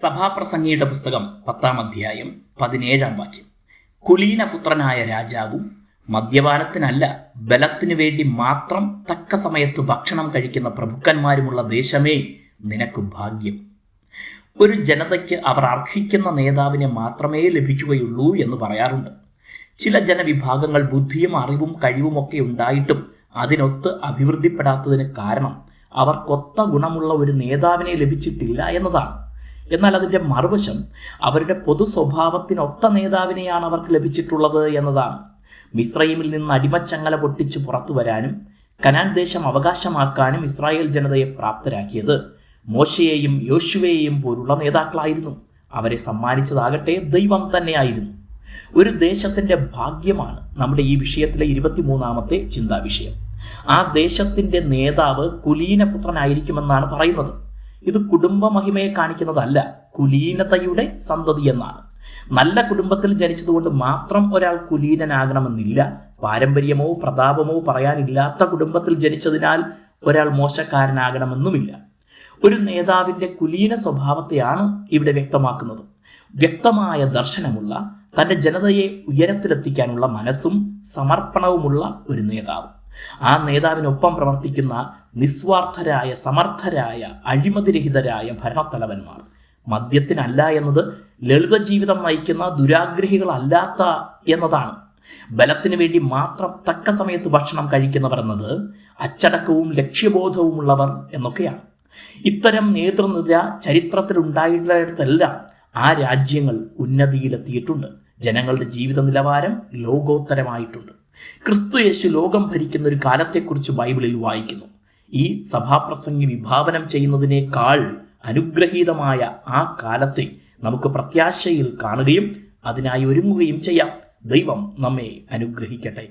സഭാപ്രസംഗിയുടെ പുസ്തകം പത്താം അധ്യായം പതിനേഴാം വാക്യം. കുലീനപുത്രനായ രാജാവും മദ്യപാനത്തിനല്ല ബലത്തിനു വേണ്ടി മാത്രം തക്ക സമയത്ത് ഭക്ഷണം കഴിക്കുന്ന പ്രഭുക്കന്മാരുമുള്ള ദേശമേ നിനക്ക് ഭാഗ്യം. ഒരു ജനതയ്ക്ക് അവർ അർഹിക്കുന്ന നേതാവിനെ മാത്രമേ ലഭിക്കുകയുള്ളൂ എന്ന് പറയാറുണ്ട്. ചില ജനവിഭാഗങ്ങൾ ബുദ്ധിയും അറിവും കഴിവുമൊക്കെ ഉണ്ടായിട്ടും അതിനൊത്ത് അഭിവൃദ്ധിപ്പെടാത്തതിന് കാരണം അവർക്കൊത്ത ഗുണമുള്ള ഒരു നേതാവിനെ ലഭിച്ചിട്ടില്ല എന്നതാണ്. എന്നാൽ അതിന്റെ മറുവശം അവരുടെ പൊതു സ്വഭാവത്തിനൊത്ത നേതാവിനെയാണ് അവർക്ക് ലഭിച്ചിട്ടുള്ളത് എന്നതാണ്. മിസ്രൈമിൽ നിന്ന് അടിമച്ചങ്ങല പൊട്ടിച്ച് പുറത്തു വരാനും കനാൻ ദേശം അവകാശമാക്കാനും ഇസ്രായേൽ ജനതയെ പ്രാപ്തരാക്കിയത് മോശയെയും യോശുവയെയും പോലുള്ള നേതാക്കളായിരുന്നു. അവരെ സമ്മാനിച്ചതാകട്ടെ ദൈവം തന്നെയായിരുന്നു. ഒരു ദേശത്തിന്റെ ഭാഗ്യമാണ് നമ്മുടെ ഈ വിഷയത്തിലെ ഇരുപത്തിമൂന്നാമത്തെ ചിന്താ വിഷയം ആ ദേശത്തിന്റെ നേതാവ് കുലീനപുത്രനായിരിക്കുമെന്നാണ് പറയുന്നത്. ഇത് കുടുംബമഹിമയെ കാണിക്കുന്നതല്ല കുലീനതയുടെ സന്തതി എന്നാണ്. നല്ല കുടുംബത്തിൽ ജനിച്ചതുകൊണ്ട് മാത്രം ഒരാൾ കുലീനനാകണമെന്നില്ല പാരമ്പര്യമോ പ്രതാപമോ പറയാനില്ലാത്ത കുടുംബത്തിൽ ജനിച്ചതിനാൽ ഒരാൾ മോശക്കാരനാകണമെന്നുമില്ല. ഒരു നേതാവിന്റെ കുലീന സ്വഭാവത്തെയാണ് ഇവിടെ വ്യക്തമാക്കുന്നത്. വ്യക്തമായ ദർശനമുള്ള തന്റെ ജനതയെ ഉയരത്തിലെത്തിക്കാനുള്ള മനസ്സും സമർപ്പണവുമുള്ള ഒരു നേതാവ്. ആ നേതാവിനൊപ്പം പ്രവർത്തിക്കുന്ന നിസ്വാർത്ഥരായ സമർത്ഥരായ അഴിമതിരഹിതരായ ഭരണത്തലവന്മാർ. മദ്യത്തിനല്ല എന്നത് ലളിത ജീവിതം നയിക്കുന്ന ദുരാഗ്രഹികളല്ലാത്ത എന്നതാണ്. ബലത്തിനു വേണ്ടി മാത്രം തക്ക സമയത്ത് ഭക്ഷണം കഴിക്കുന്നവർ എന്നത് അച്ചടക്കവും ലക്ഷ്യബോധവുമുള്ളവർ എന്നൊക്കെയാണ്. ഇത്തരം നേതൃനിര ചരിത്രത്തിൽ ചരിത്രത്തിലുണ്ടായിടത്തെല്ലാം ആ രാജ്യങ്ങൾ ഉന്നതിയിലെത്തിയിട്ടുണ്ട്. ജനങ്ങളുടെ ജീവിത നിലവാരം ലോകോത്തരമായിട്ടുണ്ട്. ക്രിസ്തു യേശു ലോകം ഭരിക്കുന്ന ഒരു കാലത്തെക്കുറിച്ച് ബൈബിളിൽ വായിക്കുന്നു. ഈ സഭാപ്രസംഗി വിഭാവനം ചെയ്യുന്നതിനേക്കാൾ അനുഗ്രഹീതമായ ആ കാലത്തെ നമുക്ക് പ്രത്യാശയിൽ കാണുകയും അതിനായി ഒരുങ്ങുകയും ചെയ്യാം. ദൈവം നമ്മെ അനുഗ്രഹിക്കട്ടെ.